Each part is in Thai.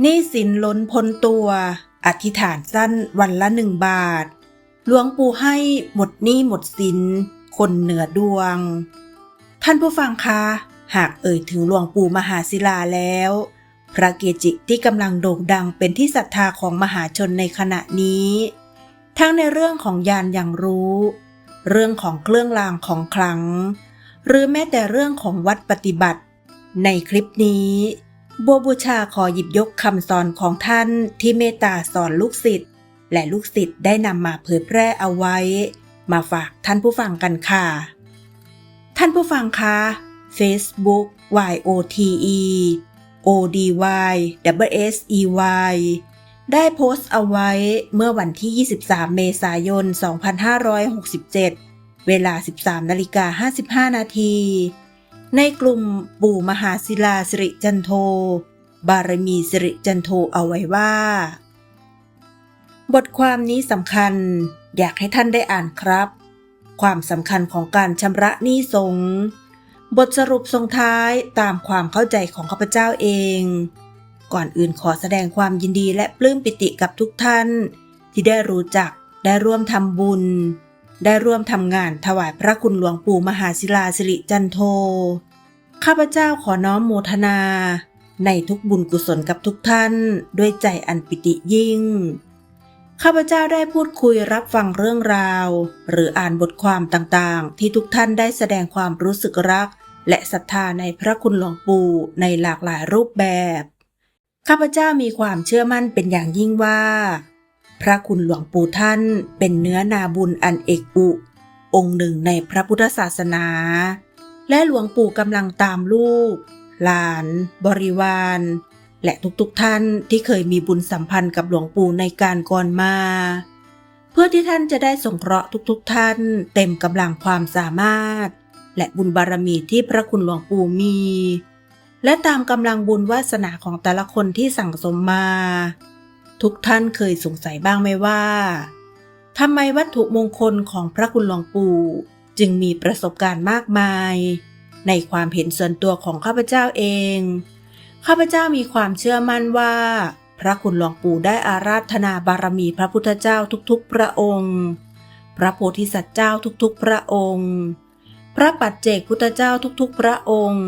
นี้สินล้นพ้นตัว อธิษฐานสั้นวันละหนึ่งบาท หลวงปู่ให้หมดหนี้หมดสิน คนเหนือดวง ท่านผู้ฟังคะ หากเอ่ยถึงหลวงปู่มหาศิลาแล้ว พระเกจิที่กำลังโด่งดังเป็นที่ศรัทธาของมหาชนในขณะนี้ ทั้งในเรื่องของยานอย่างรู้ เรื่องของเครื่องรางของขลัง หรือแม้แต่เรื่องของวัดปฏิบัติ ในคลิปนี้ บัวบูชาขอหยิบยกคำสอนของท่านที่เมตตาสอนลูกศิษย์และลูกศิษย์ได้นำมาเผยแพร่เอาไว้ มาฝากท่านผู้ฟังกันค่ะ ท่านผู้ฟังคะ Facebook YOTE ODY WS EY ได้โพสต์เอาไว้เมื่อวันที่ 23 เมษายน 2567 เวลา 13นาฬิกา55 นาที ในกลุ่มปู่มหาศิลาสิริจันโท บารมีสิริจันโทเอาไว้ว่า บทความนี้สำคัญอยากให้ท่านได้อ่านครับ ความสำคัญของการชำระหนี้สงบทสรุปทรงท้ายตามความเข้าใจของข้าพเจ้าเอง ก่อนอื่นขอแสดงความยินดีและปลื้มปิติกับทุกท่าน ที่ได้รู้จักได้ร่วมทำบุญ ได้ร่วมทำงานถวายพระคุณหลวงปู่มหาศิลาสิริจันโท ข้าพเจ้าขอน้อมโมทนา ในทุกบุญกุศลกับทุกท่าน ด้วยใจอันปิติยิ่ง ข้าพเจ้าได้พูดคุยรับฟังเรื่องราว หรืออ่านบทความต่างๆ ที่ทุกท่านได้แสดงความรู้สึกรัก และศรัทธาในพระคุณหลวงปู่ในหลากหลายรูปแบบ ข้าพเจ้ามีความเชื่อมั่นเป็นอย่างยิ่งว่า พระคุณหลวงปู่ท่านเป็นเนื้อนาบุญอันเอกอุ องค์หนึ่งในพระพุทธศาสนา และหลวงปู่กำลังตามลูก หลาน บริวาร และทุกๆทท่านที่เคยมีบุญสัมพันธ์กับหลวงปู่ในการก่อนมา เพื่อที่ท่านจะได้สงเคราะห์ทุกๆทท่าน เต็มกำลังความสามารถ และบุญบารมีที่พระคุณหลวงปู่มี และตามกำลังบุญวาสนาของแต่ละคนที่สั่งสมมา ทุกท่านเคยสงสัยบ้างไหมว่าทำไมวัตถุมงคลของพระคุณหลวงปู่จึงมีประสบการณ์มากมาย ในความเห็นส่วนตัวของข้าพเจ้าเอง ข้าพเจ้ามีความเชื่อมั่นว่า พระคุณหลวงปู่ได้อาราธนาบารมีพระพุทธเจ้าทุกๆ พระองค์ พระโพธิสัตว์เจ้าทุกๆ พระองค์ พระปัจเจกพุทธเจ้าทุกๆ พระองค์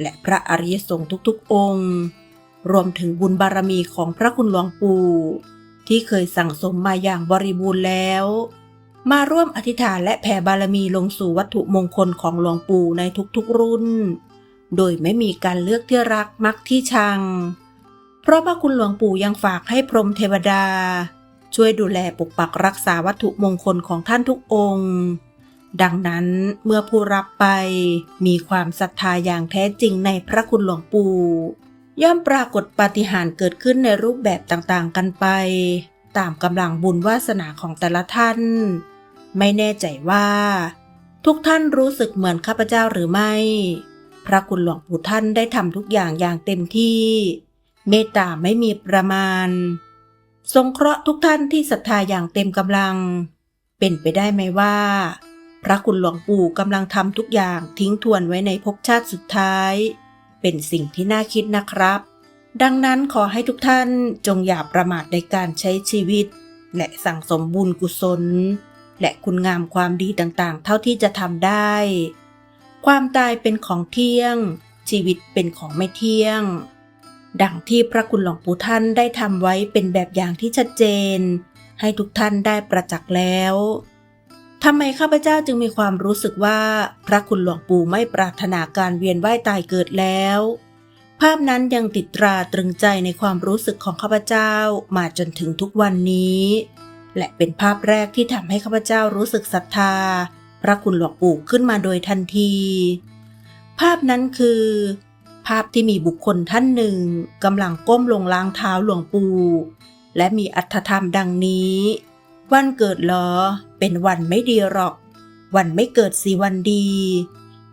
และพระอริยสงฆ์ทุกๆ องค์ รวมถึงบุญบารมีของพระคุณหลวงปู่ ที่เคยสั่งสมมาอย่างบริบูรณ์แล้ว มาร่วมอธิษฐานและแผ่บารมีลงสู่วัตถุมงคลของหลวงปู่ในทุกๆรุ่น โดยไม่มีการเลือกที่รักมักที่ชัง เพราะพระคุณหลวงปู่ยังฝากให้พรหมเทวดา ช่วยดูแลปกปักรักษาวัตถุมงคลของท่านทุกองค์ดังนั้นเมื่อผู้รับไปมีความศรัทธาอย่างแท้จริงในพระคุณหลวงปู่ ย่อมปรากฏปาฏิหาริย์เกิดขึ้นในรูปแบบต่างๆ กันไป ตามกำลังบุญวาสนาของแต่ละท่าน ไม่แน่ใจว่า ทุกท่านรู้สึกเหมือนข้าพเจ้าหรือไม่ พระคุณหลวงปู่ท่านได้ทำทุกอย่างอย่างเต็มที่ เมตตาไม่มีประมาณ สงเคราะห์ทุกท่านที่ศรัทธาอย่างเต็มกำลัง เป็นไปได้ไหมว่า พระคุณหลวงปู่กำลังทำทุกอย่างทิ้งทวนไว้ในภพชาติสุดท้าย เป็นสิ่งที่น่าคิดนะครับ ดังนั้นขอให้ทุกท่านจงอย่าประมาทในการใช้ชีวิต และสั่งสมบุญกุศล และคุณงามความดีต่างๆ เท่าที่จะทำได้ ความตายเป็นของเที่ยง ชีวิตเป็นของไม่เที่ยง ดังที่พระคุณหลวงปู่ท่านได้ทำไว้เป็นแบบอย่างที่ชัดเจน ให้ทุกท่านได้ประจักษ์แล้ว ทำไมข้าพเจ้าจึงมีความรู้สึกว่า พระคุณหลวงปู่ไม่ปรารถนาการเวียนว่ายตายเกิดแล้ว ภาพนั้นยังติดตราตรึงใจในความรู้สึกของข้าพเจ้ามาจนถึงทุกวันนี้ และเป็นภาพแรกที่ทำให้ข้าพเจ้ารู้สึกศรัทธา พระคุณหลวงปู่ขึ้นมาโดยทันที ภาพนั้นคือ ภาพที่มีบุคคลท่านหนึ่งกำลังก้มลงล้างเท้าหลวงปู่และมีอัธธรรมดังนี้ วันเกิดหรอ เป็นวันไม่ดีหรอก วันไม่เกิดสีวันดี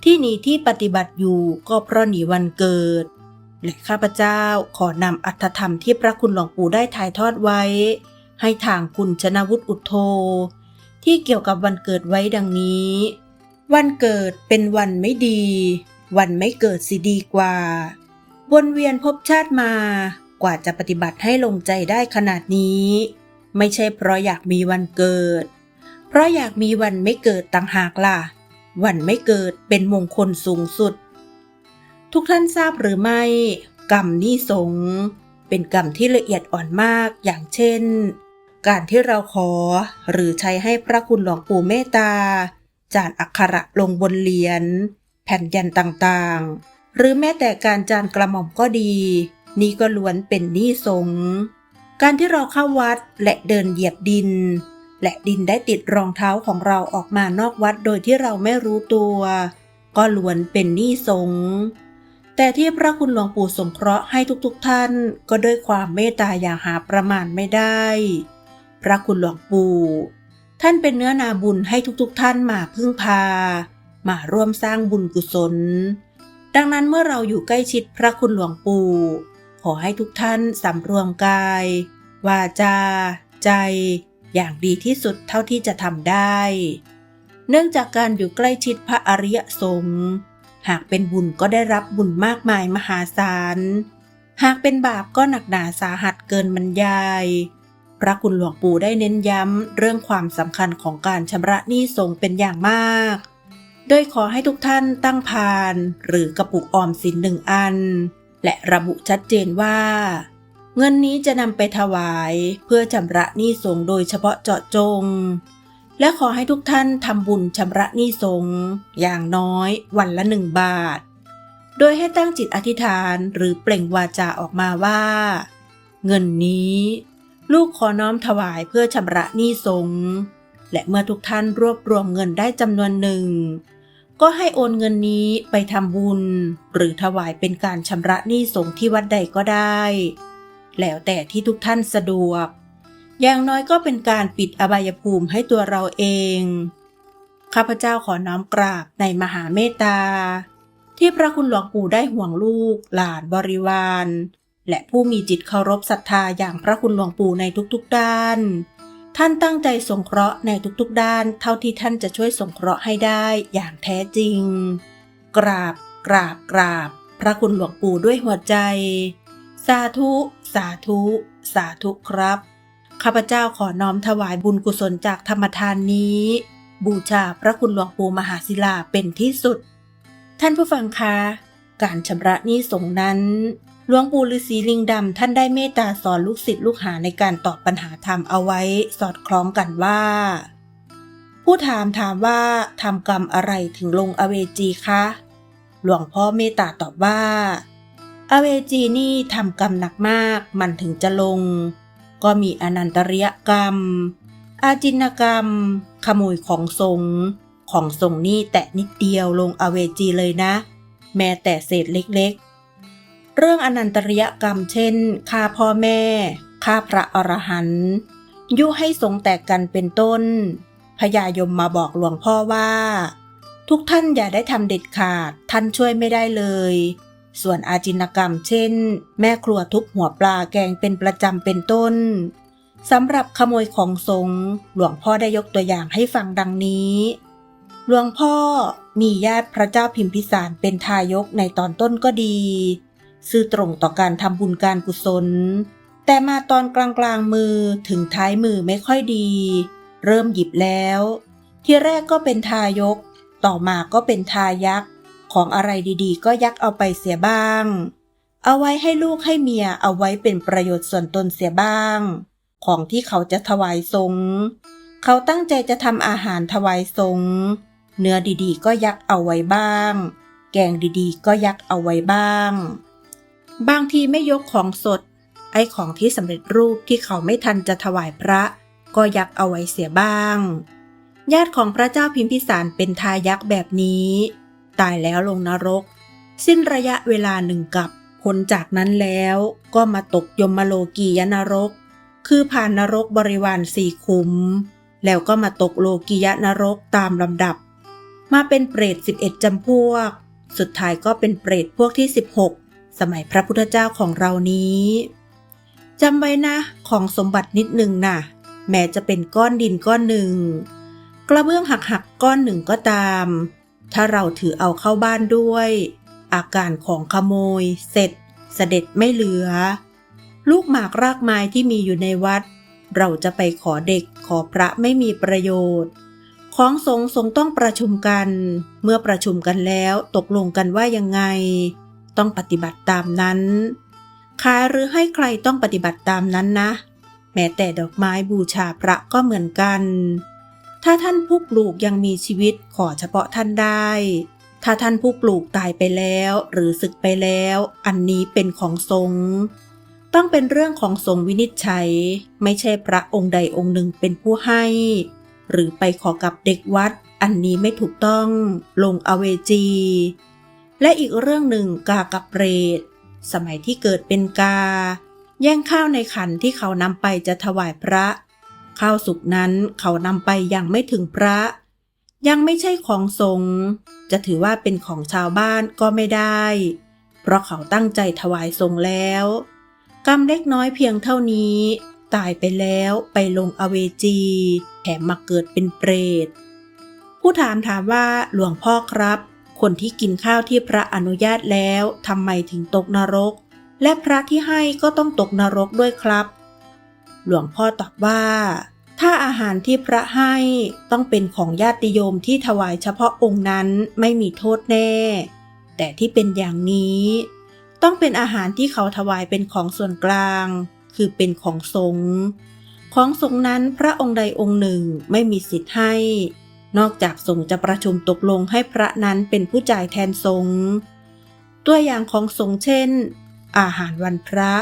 ที่หนีที่ปฏิบัติอยู่ก็เพราะหนีวันเกิด และข้าพเจ้าขอนำอัธธรรมที่พระคุณหลวงปู่ได้ถ่ายทอดไว้ ให้ทางคุณชนะวุฒิอุทโทที่เกี่ยวกับวันเกิดไว้ดังนี้ วันเกิดเป็นวันไม่ดี วันไม่เกิดสิดีกว่า วนเวียนภพชาติมากว่าจะปฏิบัติให้ลงใจได้ขนาดนี้ ไม่ใช่เพราะอยากมีวันเกิด เพราะอยากมีวันไม่เกิดต่างหากล่ะ วันไม่เกิดเป็นมงคลสูงสุด ทุกท่านทราบหรือไม่ กรรมนี้สงเป็นกรรมที่ละเอียดอ่อนมากอย่างเช่น การที่เราขอหรือใช้ให้พระคุณหลวงปู่เมตตา จานอักขระลงบนเหรียญแผ่นยันต่างๆ หรือแม้แต่การจานกระหม่อมก็ดี นี่ก็ล้วนเป็นนี้สงฆ์ การที่เราเข้าวัดและเดินเหยียบดิน และดินได้ติดรองเท้าของเราออกมานอกวัดโดยที่เราไม่รู้ตัว ก็ล้วนเป็นหนี้สงแต่ที่พระคุณหลวงปู่สงเคราะห์ให้ทุกๆทท่านก็ด้วยความเมตตาอย่างหาประมาณไม่ได้ พระคุณหลวงปู่ท่านเป็นเนื้อนาบุญให้ทุกๆทท่านมาพึ่งพา มาร่วมสร้างบุญกุศล ดังนั้นเมื่อเราอยู่ใกล้ชิดพระคุณหลวงปู่ อให้ทุกท่านสำรวมกาย วาจา ใจ อย่างดีที่สุดเท่าที่จะทำได้ เนื่องจากการอยู่ใกล้ชิดพระอริยสงฆ์หากเป็นบุญก็ได้รับบุญมากมายมหาศาล หากเป็นบาปก็หนักหนาสาหัสเกินบรรยาย พระคุณหลวงปู่ได้เน้นย้ำเรื่องความสำคัญของการชำระหนี้สงเป็นอย่างมาก โดยขอให้ทุกท่านตั้งพานหรือกระปุกออมสินหนึ่งอัน และระบุชัดเจนว่า เงินนี้จะนำไปถวายเพื่อชำระหนี้สงโดยเฉพาะเจาะจง และขอให้ทุกท่านทำบุญชำระหนี้สงอย่างน้อยวันละหนึ่งบาท โดยให้ตั้งจิตอธิษฐานหรือเปล่งวาจาออกมาว่า เงินนี้ลูกขอน้อมถวายเพื่อชำระหนี้สงและเมื่อทุกท่านรวบรวมเงินได้จำนวนหนึ่ง ก็ให้โอนเงินนี้ไปทำบุญ หรือถวายเป็นการชำระหนี้สงฆ์ที่วัดใดก็ได้ แล้วแต่ที่ทุกท่านสะดวก อย่างน้อยก็เป็นการปิดอบายภูมิให้ตัวเราเอง ข้าพเจ้าขอน้อมกราบในมหาเมตตา ที่พระคุณหลวงปู่ได้ห่วงลูก หลานบริวาร และผู้มีจิตเคารพศรัทธาอย่างพระคุณหลวงปู่ในทุกๆด้าน ท่านตั้งใจสงเคราะห์ในทุกๆด้าน เท่าที่ท่านจะช่วยสงเคราะห์ให้ได้อย่างแท้จริง กราบ กราบ กราบ พระคุณหลวงปู่ด้วยหัวใจ สาธุ สาธุ สาธุครับ ข้าพเจ้าขอน้อมถวายบุญกุศลจากธรรมทานนี้ บูชาพระคุณหลวงปู่มหาศิลาเป็นที่สุด ท่านผู้ฟังคะ การชำระหนี้สงนั้น หลวงปู่ฤาษีลิงดำท่านได้เมตตาสอนลูกศิษย์ลูกหาในการตอบปัญหาธรรมเอาไว้ สอดคล้องกันว่า ผู้ถามถามว่าทำกรรมอะไรถึงลงอเวจีคะ หลวงพ่อเมตตาตอบว่า อเวจีนี่ทำกรรมหนักมากมันถึงจะลง ก็มีอนันตริยกรรม อาจินกรรม ขโมยของสงของสงนี่แตะนิดเดียวลงอเวจีเลยนะ แม้แต่เศษเล็กๆ เรื่องอนันตริยกรรมเช่นฆ่าพ่อแม่ฆ่าพระอรหันต์ยุให้สงแตกกันเป็นต้น พญายมมาบอกหลวงพ่อว่า ทุกท่านอย่าได้ทำเด็ดขาดท่านช่วยไม่ได้เลย ส่วนอาจินกรรมเช่น แม่ครัวทุบหัวปลาแกงเป็นประจำเป็นต้นสำหรับขโมยของสงหลวงพ่อได้ยกตัวอย่างให้ฟังดังนี้ หลวงพ่อมีญาติพระเจ้าพิมพิสารเป็นทายกในตอนต้นก็ดี ซื่อตรงต่อการทำบุญการกุศล แต่มาตอนกลางกลางมือถึงท้ายมือไม่ค่อยดี เริ่มหยิบแล้ว ที่แรกก็เป็นทายก ต่อมาก็เป็นทายักษ์ของอะไรดีๆ ก็ยักเอาไปเสียบ้าง เอาไว้ให้ลูกให้เมียเอาไว้เป็นประโยชน์ส่วนตนเสียบ้าง ของที่เขาจะถวายสงเขาตั้งใจจะทำอาหารถวายสงเนื้อดีๆ ก็ยักเอาไว้บ้าง แกงดีๆ ก็ยักเอาไว้บ้าง บางทีไม่ยกของสด ไอ้ของที่สำเร็จรูปที่เขาไม่ทันจะถวายพระ ก็ยักเอาไว้เสียบ้าง ญาติของพระเจ้าพิมพิสารเป็นทายักษ์แบบนี้ ตายแล้วลงนรก สิ้นระยะเวลาหนึ่งกับพ้นจากนั้นแล้วก็มาตกยมโลกียนรก คือผ่านนรกบริวารสี่ขุม แล้วก็มาตกโลกียนรกตามลำดับ มาเป็นเปรต 11จำพวก สุดท้ายก็เป็นเปรตพวกที่ 16 สมัยพระพุทธเจ้าของเรานี้จำไว้นะ ของสมบัตินิดหนึ่งนะ่ะ แม้จะเป็นก้อนดินก้อนหนึ่ง กระเบื้องหักหักก้อนหนึ่งก็ตาม ถ้าเราถือเอาเข้าบ้านด้วย อาการของขโมย เสร็จ เสด็จไม่เหลือ ลูกหมากรากไม้ที่มีอยู่ในวัด เราจะไปขอเด็กขอพระไม่มีประโยชน์ ของสงฆ์สงต้องประชุมกัน เมื่อประชุมกันแล้วตกลงกันว่ายังไง ต้องปฏิบัติตามนั้นขายหรือให้ใครต้องปฏิบัติตามนั้นนะ แม้แต่ดอกไม้บูชาพระก็เหมือนกัน ถ้าท่านผู้ปลูกยังมีชีวิตขอเฉพาะท่านได้ ถ้าท่านผู้ปลูกตายไปแล้วหรือศึกไปแล้ว อันนี้เป็นของสงฆ์ต้องเป็นเรื่องของสงฆ์วินิจฉัย ไม่ใช่พระองค์ใดองค์หนึ่งเป็นผู้ให้ หรือไปขอกับเด็กวัด อันนี้ไม่ถูกต้อง ลงอเวจี และอีกเรื่องหนึ่งกากับเปรต สมัยที่เกิดเป็นกา แย่งข้าวในขันที่เขานำไปจะถวายพระ ข้าวสุกนั้นเขานำไปยังไม่ถึงพระ ยังไม่ใช่ของสงฆ์จะถือว่าเป็นของชาวบ้านก็ไม่ได้ เพราะเขาตั้งใจถวายสงฆ์แล้ว กรรมเล็กน้อยเพียงเท่านี้ ตายไปแล้วไปลงอเวจี แถมมาเกิดเป็นเปรต ผู้ถามถามว่าหลวงพ่อครับ คนที่กินข้าวที่พระอนุญาตแล้วทำไมถึงตกนรก และพระที่ให้ก็ต้องตกนรกด้วยครับ หลวงพ่อตอบว่า ถ้าอาหารที่พระให้ต้องเป็นของญาติโยมที่ถวายเฉพาะองค์นั้นไม่มีโทษแน่ แต่ที่เป็นอย่างนี้ ต้องเป็นอาหารที่เขาถวายเป็นของส่วนกลาง คือเป็นของสงฆ์ของสงฆ์นั้นพระองค์ใดองค์หนึ่งไม่มีสิทธิ์ให้ นอกจากสงฆ์จะประชุมตกลงให้พระนั้นเป็นผู้จ่ายแทนสงฆ์ตัวอย่างของสงฆ์เช่น อาหารวันพระ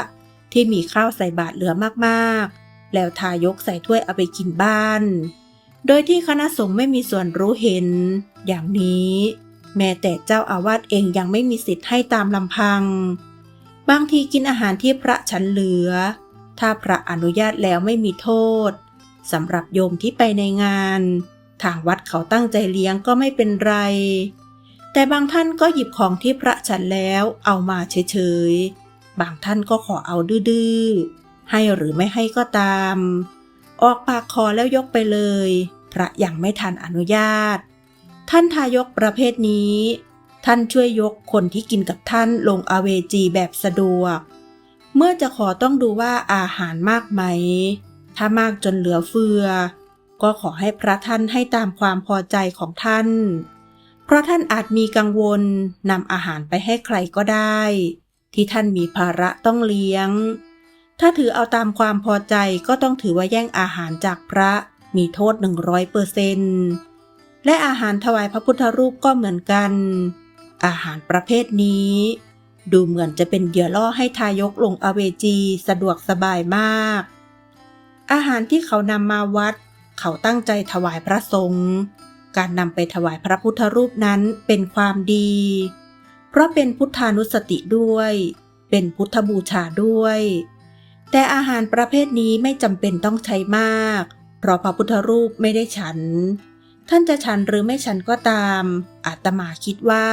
ที่มีข้าวใส่บาตรเหลือมากๆ แล้วทายกใส่ถ้วยเอาไปกินบ้าน โดยที่คณะสงฆ์ไม่มีส่วนรู้เห็น อย่างนี้ แม้แต่เจ้าอาวาสเองยังไม่มีสิทธิ์ให้ตามลำพัง บางทีกินอาหารที่พระฉันเหลือ ถ้าพระอนุญาตแล้วไม่มีโทษสำหรับโยมที่ไปในงาน ทางวัดเขาตั้งใจเลี้ยงก็ไม่เป็นไร แต่บางท่านก็หยิบของที่พระฉันแล้วเอามาเฉยๆ บางท่านก็ขอเอาดื้อๆ ให้หรือไม่ให้ก็ตาม ออกปากคอแล้วยกไปเลย พระยังไม่ทันอนุญาต ท่านทายกประเภทนี้ ท่านช่วยยกคนที่กินกับท่านลงอเวจีแบบสะดวก เมื่อจะขอต้องดูว่าอาหารมากไหม ถ้ามากจนเหลือเฟือ ก็ขอให้พระท่านให้ตามความพอใจของท่าน เพราะท่านอาจมีกังวลนำอาหารไปให้ใครก็ได้ ที่ท่านมีภาระต้องเลี้ยง ถ้าถือเอาตามความพอใจก็ต้องถือว่าแย่งอาหารจากพระมีโทษ 100เปอร์เซนและอาหารถวายพระพุทธรูปก็เหมือนกัน อาหารประเภทนี้ ดูเหมือนจะเป็นเหยื่อล่อให้ทายกลงอเวจีสะดวกสบายมาก อาหารที่เขานำมาวัด เขาตั้งใจถวายพระสงฆ์การนำไปถวายพระพุทธรูปนั้นเป็นความดี เพราะเป็นพุทธานุสติด้วย เป็นพุทธบูชาด้วย แต่อาหารประเภทนี้ไม่จำเป็นต้องใช้มาก เพราะพระพุทธรูปไม่ได้ฉัน ท่านจะฉันหรือไม่ฉันก็ตาม อาตมาคิดว่า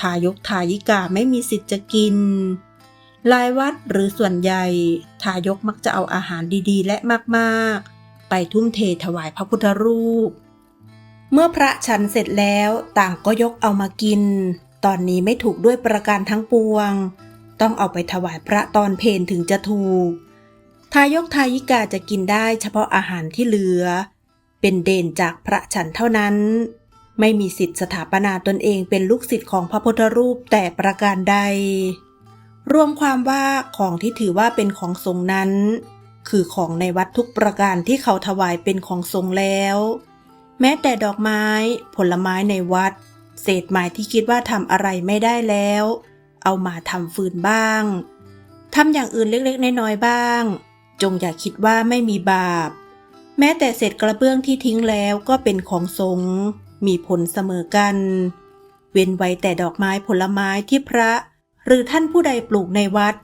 ทายกทายิกาไม่มีสิทธิ์จะกินลายวัดหรือส่วนใหญ่ ทายกมักจะเอาอาหารดีๆ และมากๆ ไปทุ่มเทถวายพระพุทธรูป เมื่อพระฉันเสร็จแล้วต่างก็ยกเอามากิน ตอนนี้ไม่ถูกด้วยประการทั้งปวง ต้องเอาไปถวายพระตอนเพนถึงจะถูก ทายกทายิกาจะกินได้เฉพาะอาหารที่เหลือ เป็นเด่นจากพระฉันเท่านั้น ไม่มีสิทธิสถาปนาตนเองเป็นลูกศิษย์ของพระพุทธรูปแต่ประการใดรวมความว่าของที่ถือว่าเป็นของสงนั้น คือของในวัดทุกประการที่เขาถวายเป็นของสงฆ์แล้ว แม้แต่ดอกไม้ ผลไม้ในวัด เศษไม้ที่คิดว่าทำอะไรไม่ได้แล้ว เอามาทำฟืนบ้างทำอย่างอื่นเล็กๆ น้อยๆบ้าง จงอย่าคิดว่าไม่มีบาป แม้แต่เศษกระเบื้องที่ทิ้งแล้วก็เป็นของสงฆ์มีผลเสมอกัน เว้นไว้แต่ดอกไม้ผลไม้ที่พระ หรือท่านผู้ใดปลูกในวัด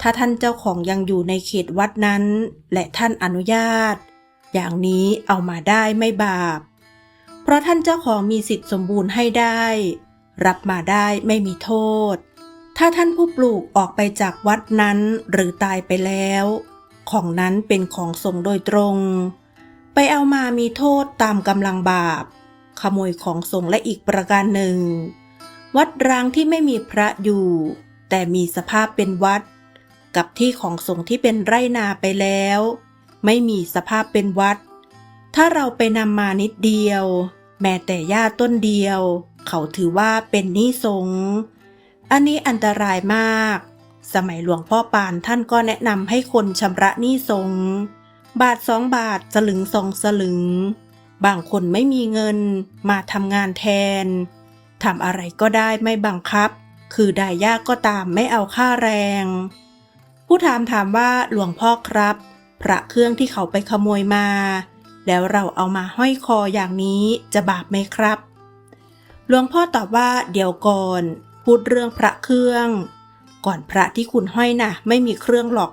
ถ้าท่านเจ้าของยังอยู่ในเขตวัดนั้น และท่านอนุญาต อย่างนี้เอามาได้ไม่บาป เพราะท่านเจ้าของมีสิทธิ์สมบูรณ์ให้ได้ รับมาได้ไม่มีโทษ ถ้าท่านผู้ปลูกออกไปจากวัดนั้นหรือตายไปแล้ว ของนั้นเป็นของสงโดยตรง ไปเอามามีโทษตามกำลังบาป ขโมยของสงและอีกประการหนึ่ง วัดร้างที่ไม่มีพระอยู่ แต่มีสภาพเป็นวัด กับที่ของสงฆ์ที่เป็นไร่นาไปแล้ว ไม่มีสภาพเป็นวัด ถ้าเราไปนำมานิดเดียว แม้แต่หญ้าต้นเดียว เขาถือว่าเป็นนี้สงอันนี้อันตรายมาก สมัยหลวงพ่อปานท่านก็แนะนำให้คนชำระนี้สงบาทสองบาทสลึงสองสลึง บางคนไม่มีเงินมาทำงานแทนทำอะไรก็ได้ไม่บังคับ คือได้ยากก็ตามไม่เอาค่าแรง ผู้ถามถามว่าหลวงพ่อครับ พระเครื่องที่เขาไปขโมยมา แล้วเราเอามาห้อยคออย่างนี้จะบาปไหมครับ หลวงพ่อตอบว่าเดี๋ยวก่อน พูดเรื่องพระเครื่อง ก่อนพระที่คุณห้อยนะ่ะ ไม่มีเครื่องหรอก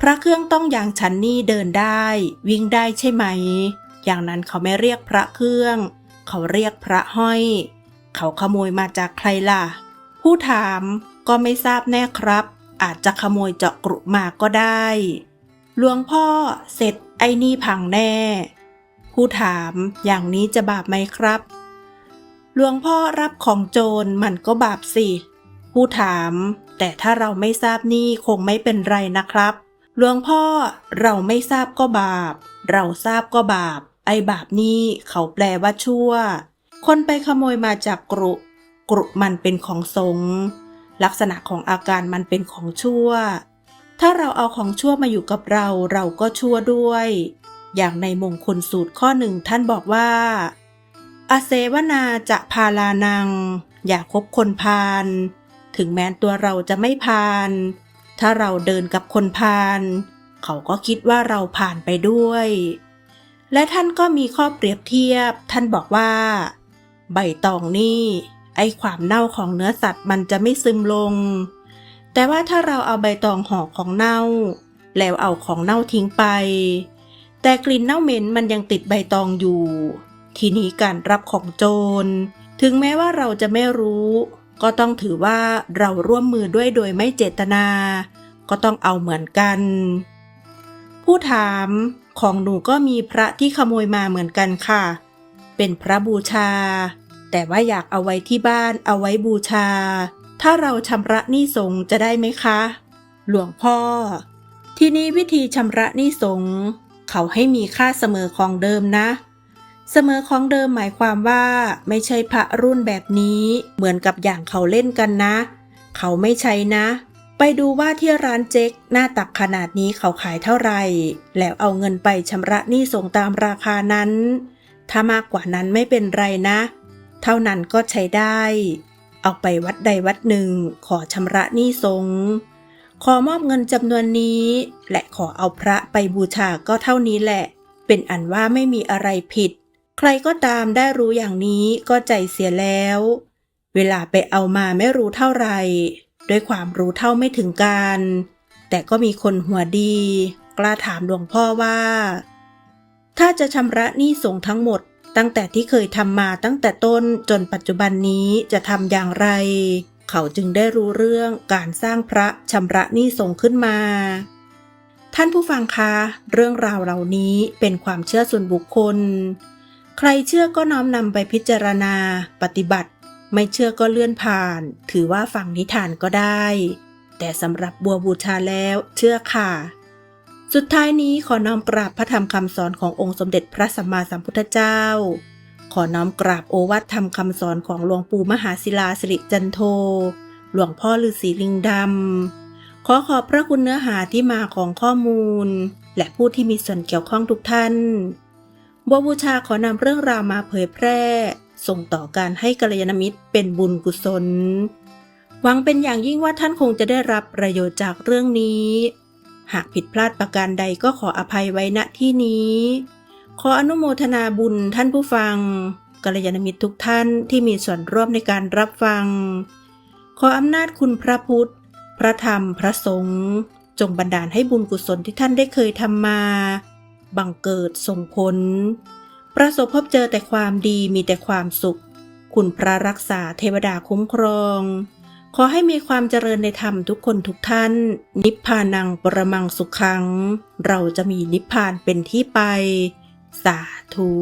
พระเครื่องต้องอย่างฉันนี่เดินได้ วิ่งได้ใช่ไหม อย่างนั้นเขาไม่เรียกพระเครื่อง เขาเรียกพระห้อย เขาขโมยมาจากใครล่ะ ผู้ถามก็ไม่ทราบแน่ครับ อาจจะขโมยเจาะกรุมาก็ได้ หลวงพ่อเสร็จไอ้นี่พังแน่ ผู้ถามอย่างนี้จะบาปไหมครับ หลวงพ่อรับของโจรมันก็บาปสิ ผู้ถาม แต่ถ้าเราไม่ทราบนี่คงไม่เป็นไรนะครับ หลวงพ่อเราไม่ทราบก็บาป เราทราบก็บาป ไอ้บาปนี่เขาแปลว่าชั่ว คนไปขโมยมาจากกรุกรุมันเป็นของสงฆ์ ลักษณะของอาการมันเป็นของชั่ว ถ้าเราเอาของชั่วมาอยู่กับเราเราก็ชั่วด้วย อย่างในมงคลสูตรข้อหนึ่งท่านบอกว่า อาเสวนาจะพาลานัง อย่าคบคนพาลถึงแม้นตัวเราจะไม่พาลถ้าเราเดินกับคนพาลเขาก็คิดว่าเราผ่านไปด้วย และท่านก็มีข้อเปรียบเทียบ ท่านบอกว่า ใบตองนี่ ไอความเน่าของเนื้อสัตว์มันจะไม่ซึมลง แต่ว่าถ้าเราเอาใบตองห่อของเน่า แล้วเอาของเน่าทิ้งไป แต่กลิ่นเน่าเหม็นมันยังติดใบตองอยู่ ทีนี้การรับของโจร ถึงแม้ว่าเราจะไม่รู้ ก็ต้องถือว่าเราร่วมมือด้วยโดยไม่เจตนา ก็ต้องเอาเหมือนกัน ผู้ถามของหนูก็มีพระที่ขโมยมาเหมือนกันค่ะ เป็นพระบูชา แต่ว่าอยากเอาไว้ที่บ้านเอาไว้บูชา ถ้าเราชำระหนี้สงจะได้ไหมคะ หลวงพ่อ ที่นี้วิธีชำระหนี้สงเขาให้มีค่าเสมอของเดิมนะ เสมอของเดิมหมายความว่าไม่ใช่พระรุ่นแบบนี้เหมือนกับอย่างเขาเล่นกันนะ เขาไม่ใช้นะ ไปดูว่าที่ร้านเจ๊กหน้าตักขนาดนี้เขาขายเท่าไหร่ แล้วเอาเงินไปชำระหนี้ส่งตามราคานั้น ถ้ามากกว่านั้นไม่เป็นไรนะเเท่านั้นก็ใช้ได้ เอาไปวัดใดวัดหนึ่งขอชำระหนี้สงฆ์ขอมอบเงินจำนวนนี้ และขอเอาพระไปบูชาก็เท่านี้แหละ เป็นอันว่าไม่มีอะไรผิด ใครก็ตามได้รู้อย่างนี้ก็ใจเสียแล้ว เวลาไปเอามาไม่รู้เท่าไหร่ด้วยความรู้เท่าไม่ถึงการ แต่ก็มีคนหัวดี กล้าถามหลวงพ่อว่า ถ้าจะชำระหนี้สงฆ์ทั้งหมด ตั้งแต่ที่เคยทำมาตั้งแต่ต้นจนปัจจุบันนี้จะทำอย่างไร เขาจึงได้รู้เรื่องการสร้างพระชำระหนี้สงฆ์ขึ้นมา ท่านผู้ฟังคะ เรื่องราวเหล่านี้เป็นความเชื่อส่วนบุคคล ใครเชื่อก็น้อมนำไปพิจารณา ปฏิบัติ ไม่เชื่อก็เลื่อนผ่าน ถือว่าฟังนิทานก็ได้ แต่สำหรับบัวบูชาแล้วเชื่อค่ะ สุดท้ายนี้ขอน้อมกราบพระธรรมคำสอนขององค์สมเด็จพระสัมมาสัมพุทธเจ้า ขอน้อมกราบโอวัตธรรมคำสอนของหลวงปู่มหาศิลาสิริจันโท หลวงพ่อฤาษีลิงดำ ขอขอบพระคุณเนื้อหาที่มาของข้อมูล และผู้ที่มีส่วนเกี่ยวข้องทุกท่านบวบูชาขอนำเรื่องราวมาเผยแพร่ ส่งต่อการให้กัลยาณมิตรเป็นบุญกุศล หวังเป็นอย่างยิ่งว่าท่านคงจะได้รับประโยชน์จากเรื่องนี้ หากผิดพลาดประการใดก็ขออภัยไว้ณที่นี้ ขออนุโมทนาบุญท่านผู้ฟังกัลยาณมิตรทุกท่านที่มีส่วนร่วมในการรับฟัง ขออำนาจคุณพระพุทธ พระธรรมพระสงฆ์จงบันดาลให้บุญกุศลที่ท่านได้เคยทำมา บังเกิดส่งผล ประสบพบเจอแต่ความดีมีแต่ความสุข คุณพระรักษาเทวดาคุ้มครอง ขอให้มีความเจริญในธรรมทุกคนทุกท่าน นิพพานังปรมังสุขขัง เราจะมีนิพพานเป็นที่ไป สาธุ